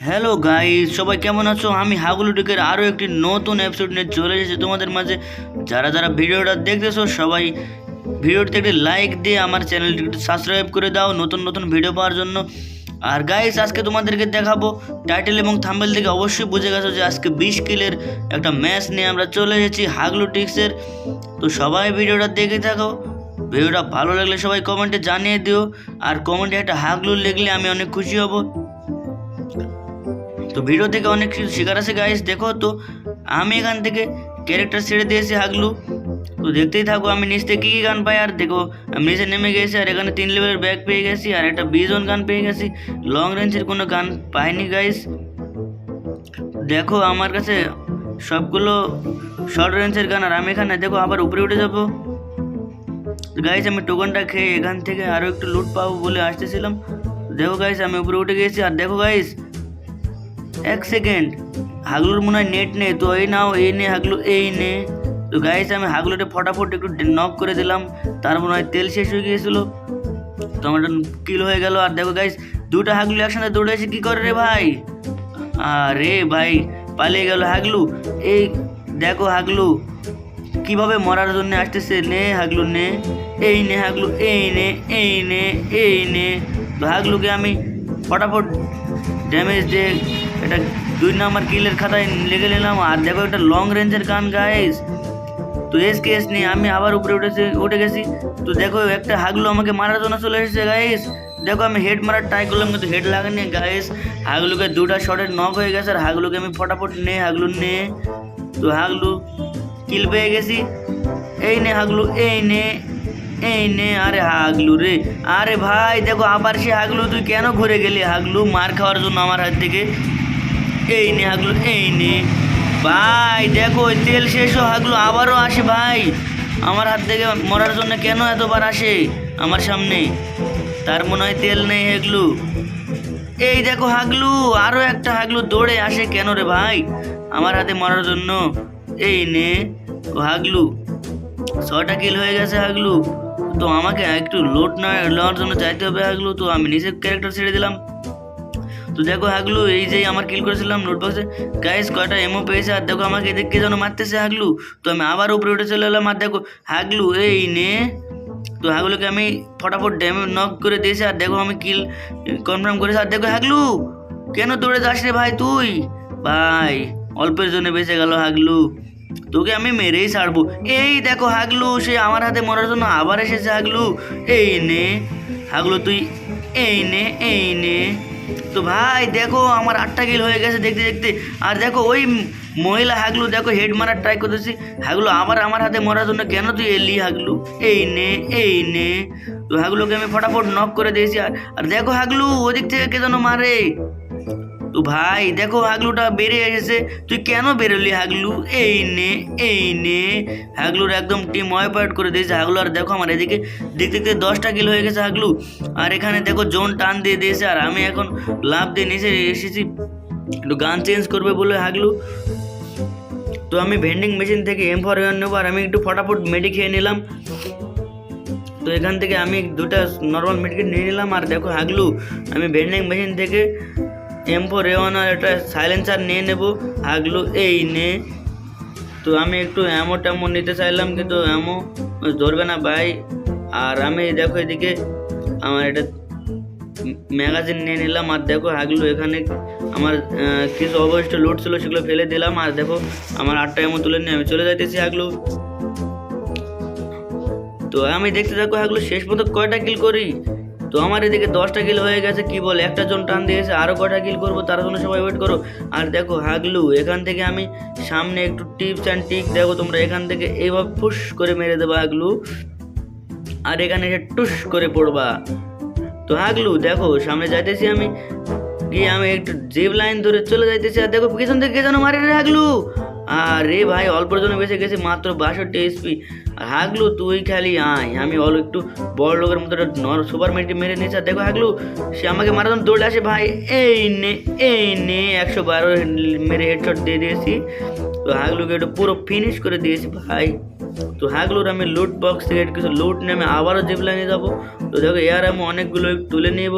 Hello guys সবাই কেমন আছো? আমি হাগুলুটিকের আরও একটি নতুন এপিসোড নিয়ে চলে এসেছি তোমাদের মাঝে। যারা যারা ভিডিওটা দেখতেছো, সবাই ভিডিওটিতে একটি লাইক দিয়ে আমার চ্যানেলটি একটু সাবস্ক্রাইব করে দাও নতুন নতুন ভিডিও পাওয়ার জন্য। আর গাইস আজকে তোমাদেরকে দেখাবো টাইটেল এবং থাম্বেল থেকে অবশ্যই বুঝে গেছো যে আজকে বিশ কিলের একটা ম্যাচ নিয়ে আমরা চলে এসেছি হাগলুটিক্সের তো সবাই ভিডিওটা দেখে থাকো। ভিডিওটা ভালো লাগলে সবাই কমেন্টে জানিয়ে দিও। আর কমেন্টে একটা হাগলু লিখলে আমি অনেক খুশি হব। তো ভিডিও থেকে অনেক কিছু শেখার আছে গাইস দেখো তো, আমি এখান থেকে ক্যারেক্টার ছেড়ে দিয়েছি হাগলু। তো দেখতেই থাকো, আমি নিচ থেকে কী কী গান পাই, আর দেখো, আমি নিচে নেমে গেছি, আর এখানে তিন লেভেলের ব্যাগ পেয়ে গেছি, আর একটা বিজন গান পেয়ে গেছি। লং রেঞ্জের কোনো গান পাইনি গাইস দেখো, আমার কাছে সবগুলো শর্ট রেঞ্জের গান, আর আমি এখানে, দেখো, আবার উপরে উঠে যাব। গাইস আমি টোকনটা খেয়ে এখান থেকে আরও একটু লুট পাবো বলে আসতেছিলাম। দেখো গাইস আমি উপরে উঠে গেছি, আর দেখো গাইস এক সেকেন্ড। হাগলুর মনে হয় নেট নেই, তো এই নাও, এই নে হাগলু, এই নে। তো গাইস আমি হাগলুটা ফটাফট একটু নক করে দিলাম, তার মনে হয় তেল শেষ হয়ে গিয়েছিল। তো আমার কিল হয়ে গেল, আর দেখো গাইস দুটো হাগলু একসাথে দৌড়ে এসে কী করে রে ভাই? আরে ভাই, পালিয়ে গেল হাগলু। এই দেখো হাগলু, কীভাবে মরার জন্য আসতেছে? নে হাগলু, নে। এই নে হাগলু, এই নে এই নে এই নে। তো হাগলুকে আমি ফটাফট ড্যামেজ দিয়ে এটা দুই নাম্বার কিলের খাতায় লেগে নিলাম, আর দেখো একটা লং রেঞ্জের গান গাইস তো এস কেস নিয়ে আমি আবার উপরে উঠেছি, উঠে গেছি। তো দেখো, একটা হাগলু আমাকে মারার জন্য চলে এসেছে গাইস দেখো, আমি হেড মারার ট্রাই করলাম, কিন্তু হেড লাগেনি গাইস হাগলুকে দুটা শটের নক হয়ে গেছে, আর হাগলুকে আমি ফটাফট নে, হাগলু নে। তো হাগলু কিল পেয়ে গেছি। এই নে, হাগলু, এই নে এই নে, আরে হাগলু রে। আরে ভাই, দেখো, আবার সে হাগলু, তুই কেন ঘুরে গেলি? হাগলু মার খাওয়ার জন্য আমার হাত থেকে। এই নে হাগলু, এই নে। ভাই, দেখো, তেল শেষ হাগলু, আবারও আসে ভাই। আমার হাত থেকে মরার জন্য কেন এতবার আসে আমার সামনে? তার মনে হয় তেল নেই হাগলু। এই দেখো হাগলু আরও একটা হাগলু দৌড়ে আসে কেন রে ভাই? আমার হাতে মরার জন্য। এই নে, ও হাগলু ছটা কিল হয়ে গেছে হাগলু। তো আমাকে একটু লোড না নেওয়ার জন্য চাইতে হবে হাগলু। তো আমি নিজের ক্যারেক্টার ছেড়ে দিলাম। তো দেখো হাগলু এই যে আমার কিল করেছিলাম নোটবক্সে গাইস কয়টা এমও পেয়েছে? আর দেখো আমাকে এদিকে যেন মারতেছে হাগলু তো আমি আবার উপরে উঠে চলে এলাম, আর দেখো হাগলু এই নে। তো হাগলুকে আমি ফটাফট ড্যামে নক করে দিয়েছি, আর দেখো আমি কিল কনফার্ম করেছি। আর দেখো হাগলু কেন দৌড়ে যাস রে ভাই তুই? ভাই, অল্পের জন্য বেঁচে গেল হাগলু তোকে আমি মেরেই ছাড়বো। এই দেখো হাগলু সে আমার হাতে মরার জন্য আবার এসেছে হাগলু এই নে হাগলু তুই, এই নে এই নে। তো ভাই, দেখো আমার আটটা কিল হয়ে গেছে দেখতে দেখতে। আর দেখো ওই মহিলা হাগলু, দেখো হেড মারার ট্রাই করতেছি। হাগলু আবার আমার হাতে মরার জন্য কেন তুই এলি হাগলু? এই নে এই নে। তো হাগলুকে আমি ফটাফট নক করে দিয়েছি। আর আর দেখো হাগলু, ওদিক থেকে কে যেন মারে? তো ভাই, দেখো হাগলুটা বেড়ে এসেছে। তুই কেন বেরোলি হাগলু? এই নে এই নে। হাগলুর একদম টিম ওয়াইপ করে দিয়েছে। হাগলু, আর দেখো আমার এদিকে, দেখতে দেখতে দশটা কিল হয়ে গেছে হাগলু। আর এখানে দেখো জোন টান দিয়ে দিয়েছে, আর আমি এখন লাভ দিয়ে নিচে এসেছি। একটু গান চেঞ্জ করবে বলে হাগলু। তো আমি ভেন্ডিং মেশিন থেকে এম ফর নেব, আর আমি একটু ফটাফট মেডি খেয়ে নিলাম। তো এখান থেকে আমি দুটা নর্মাল মেডিকেট নিয়ে নিলাম, আর দেখো হাগলু, আমি ভেন্ডিং মেশিন থেকে এম ফোর এ ওয়ান আর একটা সাইলেন্সার নিয়ে নেব। হাগলু এই নে। তো আমি একটু অ্যামো ট্যামো নিতে চাইলাম, কিন্তু অ্যামো ধরবে না ভাই। আর আমি দেখো এদিকে আমার এটা ম্যাগাজিন নিয়ে নিলাম, আর দেখো হাগলু এখানে আমার কিছু অবশিষ্ট লুট ছিল, সেগুলো ফেলে দিলাম। আর দেখো আমার আটটা এমন তুলে নিয়ে আমি চলে যাইতেছি হাগলু তো আমি দেখতে থাকো হাগলু শেষ পর্যন্ত কয়টা কিল করি? তো আমার এদিকে দশটা কিল হয়ে গেছে, কি বল, একটা জন টান দিয়েছে আরও কটা কিল করব, তার জন্য সবাই ওয়েট করো। আর দেখো হাগলু, এখান থেকে আমি সামনে একটু টিপস অ্যান্ড টিক দেখো তোমরা, এখান থেকে এইভাবে ফুস করে মেরে দেবো হাগলু। আর এখানে এসে টুস করে পড়বা। তো হাগলু, দেখো, সামনে যাইতেছি আমি। গিয়ে আমি একটু জিপ লাইন ধরে চলে যাইতেছি, আর দেখো পিছন থেকে কে যেন মারে হাগলু। আর ভাই, অল্পর জন্য বেঁচে গেছে, মাত্র বাষট্টি এসপি আর হাগলু, তুই খালি আয়। আমি অল একটু বড় লোকের মতো সুপার মেটি মেরে নিয়েছি। আর দেখো হাগলু, সে আমাকে মারার জন্য দৌড়ে আসে, ভাই। এই নে এই নে, একশো বারো মেরে হেডশট দিয়ে দিয়েছি। তো হাগলুকে একটু পুরো ফিনিশ করে দিয়েছি, ভাই। তো হাগলুর আমি লুট বক্স থেকে কিছু লুট নিয়ে আমি আবারও জিপ লাইনে যাব। তো দেখো, এর আমি অনেকগুলো তুলে নেব।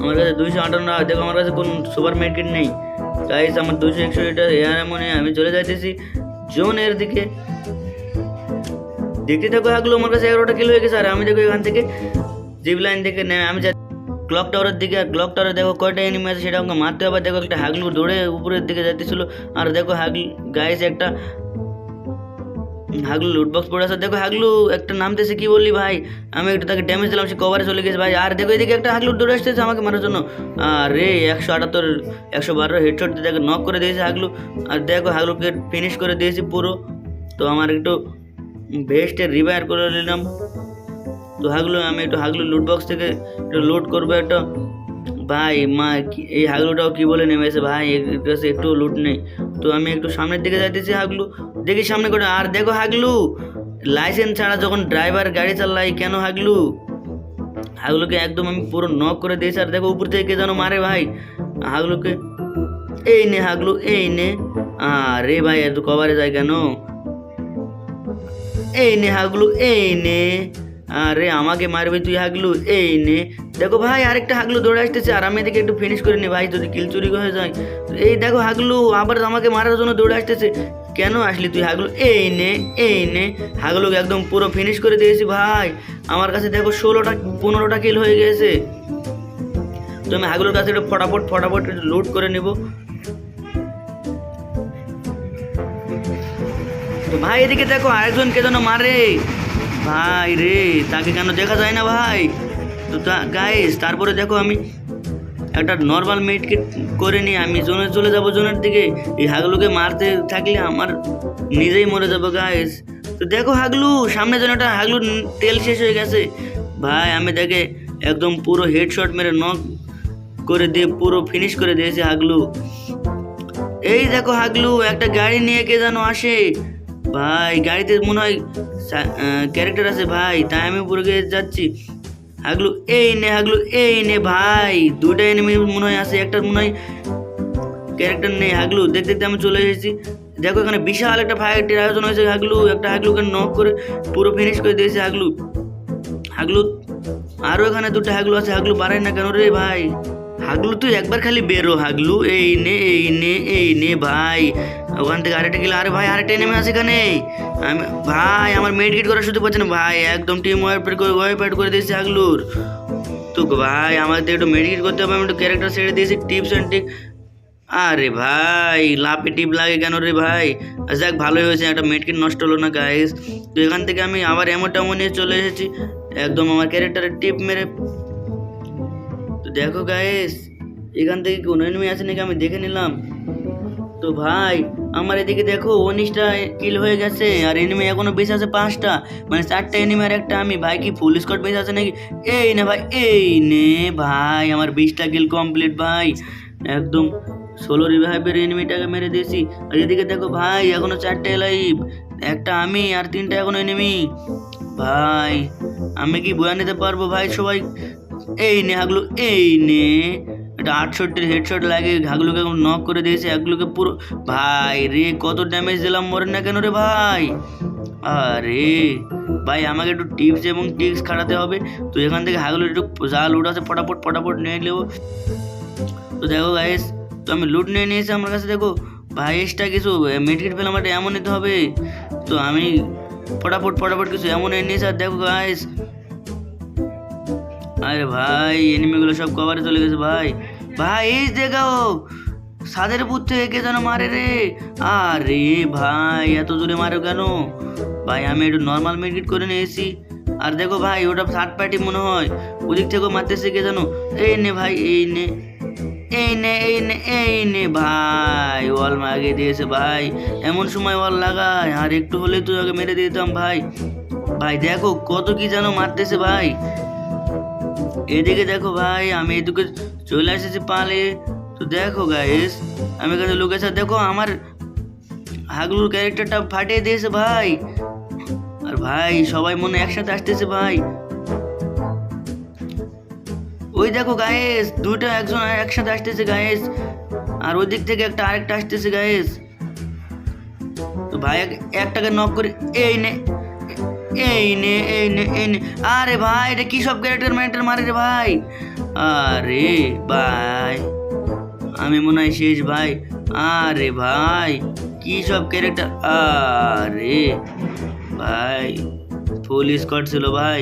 আমার কাছে দুইশো আটান্ন দেখো, আমার কাছে কোন সুপার মার্কেট নেই। গাইস আমার দুশো একশো লিটার এয়ার এমনে আমি চলে যাইতেছি জোনের দিকে। দেখতে থাকো হাগলো আমার কাছে এগারোটা কিলো হয়ে গেছে। আর আমি দেখো এখান থেকে জিপ লাইন থেকে নেমে আমি যা ক্লক টাওয়ারের দিকে আর ক্লক টাওয়ারে দেখো কয়টা এনিমি আছে সেটা আমাকে মারতে হবে। দেখো একটা হাগলু দৌড়ে উপরের দিকে যাইতেছিল। আর দেখো হাগলু গাইস একটা হাগলু লুটবক্স পড়ে আছে। দেখো হাগলু, একটা নামতেছে কি বললি ভাই? আমি একটু তাকে ড্যামেজ দিলাম, সে কভারে চলে গেছে ভাই। আর দেখো এদিকে একটা হাগলু দৌড়ে আসতেছে আমাকে মারার জন্য। আর রে একশো আটাত্তর, একশো বারো হেডশট দেখো নক করে দিয়েছে হাগলু। আর দেখো হাগলুকে ফিনিশ করে দিয়েছি পুরো। তো আমার একটু ভেস্টের রিভায়ার করে নিলাম। তো হাগলু, আমি একটু হাগলু লুট বক্স থেকে একটু লুট করব একটা। ভাই, মা এই হাগলুটাও কি বলে নেমেছে? ভাই এর কাছে একটু লুট নেই। তো আমি একটু সামনের দিকে যাইতেছি হাগলু। দেখি সামনে করে, আর দেখো হাগলু লাইসেন্স ছাড়া যখন ড্রাইভার গাড়ি চালাই কেন হাগলু? হাগলুকে একদম আমি পুরো নক করে দিয়েছি, আর দেখো উপর থেকে যেন মারে ভাই। হাগলুকে, এই নে হাগলু, এই নে। আরে ভাই, এত কভারে যায় কেন? এই নে হাগলু, এই নে। আরে আমাকে মারবি তুই হাগলু? এই নে। দেখো ভাই, আরেকটা হাগলু দৌড়ে আসতেছে, আর আমি এদিকে একটু ফিনিশ করে নি। ভাই, যদি কিল চুরি হয়ে যায়। এই দেখো হাগলু, আবার আমাকে মারার জন্য দৌড়ে আসতেছে। কেন আসলি তুই হাগলু? এই নে এই নে। হাগলুকে একদম পুরো ফিনিশ করে দিয়েছি ভাই। আমার কাছে দেখো ষোলোটা, পনেরোটা কিল হয়ে গেছে। তো আমি হাগলুর কাছে একটু ফটাফট ফটাফট লুট করে নেব। তো ভাই, এদিকে দেখো আরেকজন কে যেন মারে। ভাই রে, তাকে কেন দেখা যায় না ভাই? তো তা গাইস তারপরে দেখো আমি একটা নর্মাল মেটকে করে নিয়ে আমি জোনে চলে যাব জোনের দিকে। এই হাগলুকে মারতে থাকলে আমার নিজেই মরে যাব গাইস তো দেখো হাগলু, সামনে যেন একটা হাগলুর তেল শেষ হয়ে গেছে। ভাই, আমি দেখে একদম পুরো হেডশট মেরে নক করে দিয়ে, পুরো ফিনিশ করে দিয়েছে হাগলু। এই দেখো হাগলু, একটা গাড়ি নিয়ে কে যেন আসে। ভাই, গাড়িতে মনে হয় ক্যারেক্টার আছে ভাই, তাই আমি পুরো যাচ্ছি। হাগলু, এই নে হাগলু, এই নে ভাই দুটা এনিমি মনে হয় আছে একটা মনে হয় ক্যারেক্টার নেই। হাগলু, দেখতে দেখতে আমি চলে এসেছি। দেখো এখানে বিশাল একটা ফায়ারটির আয়োজন হয়েছে হাগলু, একটা হাগলুকে নক করে পুরো ফিনিশ করে দিয়েছে হাগলু। হাগলু আরও এখানে দুটো হাগলু আছে, হাগলু বাড়ায় না কেন রে ভাই? হাগলু, তুই একবার খালি বেরো হাগলু। এই নে এই নে এই নে ভাই। ওখান থেকে আরেকটা গেলে, আরে ভাই আরেকটা নেমে আছে এখানে। আমি, ভাই, আমার মেড মেডিকেট করা শুধু পাচ্ছে না। ভাই, একদম টিম ওয়াইপার করে ওয়াইপার করে দিয়েছে হাগলুর তো ভাই, আমাদের একটু মেডিকেট করতে হবে, আমি একটু ক্যারেক্টার ছেড়ে দিয়েছি টিপস অ্যান্ড টিক আরে ভাই লাপে টিপ লাগে কেন রে ভাই? আচ্ছা যাক, ভালোই হয়েছে, একটা মেডকিট নষ্ট হলো না গাইস তো এখান থেকে আমি আবার এমন টেমন নিয়ে চলে এসেছি। একদম আমার ক্যারেক্টারের টিপ মেরে। তো দেখো গাইস এখান থেকে কোনো এনিমি আছে নাকি আমি দেখে নিলাম। তো ভাই, আমার এদিকে দেখো, উনিশটা কিল হয়ে গেছে, আর এনিমি এখনও বেঁচে আছে পাঁচটা। মানে চারটা এনিমি আর একটা আমি। ভাই, কি ফুল স্কট বেঁচে আছে নাকি? এই নে ভাই, এই নে ভাই, আমার বিশটা কিল কমপ্লিট ভাই। একদম ষোলো রিভাইভের এনিমিটাকে মেরে দিয়েছি। আর এদিকে দেখো ভাই, এখনও চারটে লাইভ একটা আমি আর তিনটা এখনও এনিমি ভাই, আমি কি বয়া নিতে পারব ভাই সবাই? এই নে হাগলু, এই নে এটা আটষট্টির হেডশট লাগে এখন নক করে দিয়েছে। একগুলোকে পুরো ভাই রে, কত ড্যামেজ দিলাম মরে না কেন রে ভাই? আরে, ভাই আমাকে একটু টিপস এবং টিপস খাটাতে হবে। তো এখান থেকে হাগলু একটু জাল উঠাতে ফটাফট ফটাফট নিয়ে নেব তো দেখো গাইস তো আমি লুট নিয়ে নিয়েছি আমার কাছে, দেখো। ভাই এক্সট্রা কিছু মেডিকেট পেলাম একটা এমন নিতে হবে। তো আমি ফটাফট ফটাফট কিছু এমন নিয়ে নিয়েছি। আর দেখো গাইস আরে ভাই এনিমিগুলো সব কভারে চলে গেছে ভাই। ভাই, এই দেখাও সাদের পুত থেকে কে যেন মারে রে। আরে ভাই, এত জোরে মারো কেন? ভাই, আমি একটু নর্মাল মেডিকেট করে নিয়েছি। আর দেখো ভাই, ওটা থার্ড পার্টি মনে হয়। ওদিক থেকেও মারতেছে কে জানো এই নে ভাই, এই নে। এই নে এই নে এই নে ভাই, ওয়াল মাগে দিয়েছে ভাই। এমন সময় ওয়াল লাগায়, আর একটু হলে তুই আগে মেরে দিতাম ভাই। ভাই, দেখো কত কি যেন মারতেছে ভাই। এদিকে দেখো ভাই, আমি এদিকে চলে এসেছি পালে। তো দেখো গাইস আমি এখানে লোকের দেখো, আমার হাগলুর ক্যারেক্টারটা ফাটিয়ে দিয়েছে ভাই। আর ভাই, সবাই মনে একসাথে আসতেছে ভাই। ওই দেখো গায়েস দুটো একজন একসাথে আসতেছে গায়েস আর ওই দিক থেকে একটা আরেকটা আসতেছে গায়েস তো ভাই এক- একটাকে নক করে, এই নে এই নে এই নে এই নে। আরে ভাই, এটা কি সব ক্যারেক্টার ম্যারেক্টার মারে রে ভাই? আরে ভাই, আমি মনে হয় শেষ ভাই। আরে ভাই, কি সব ক্যারেক্টার আরে ভাই ফুল স্কট ছিল ভাই।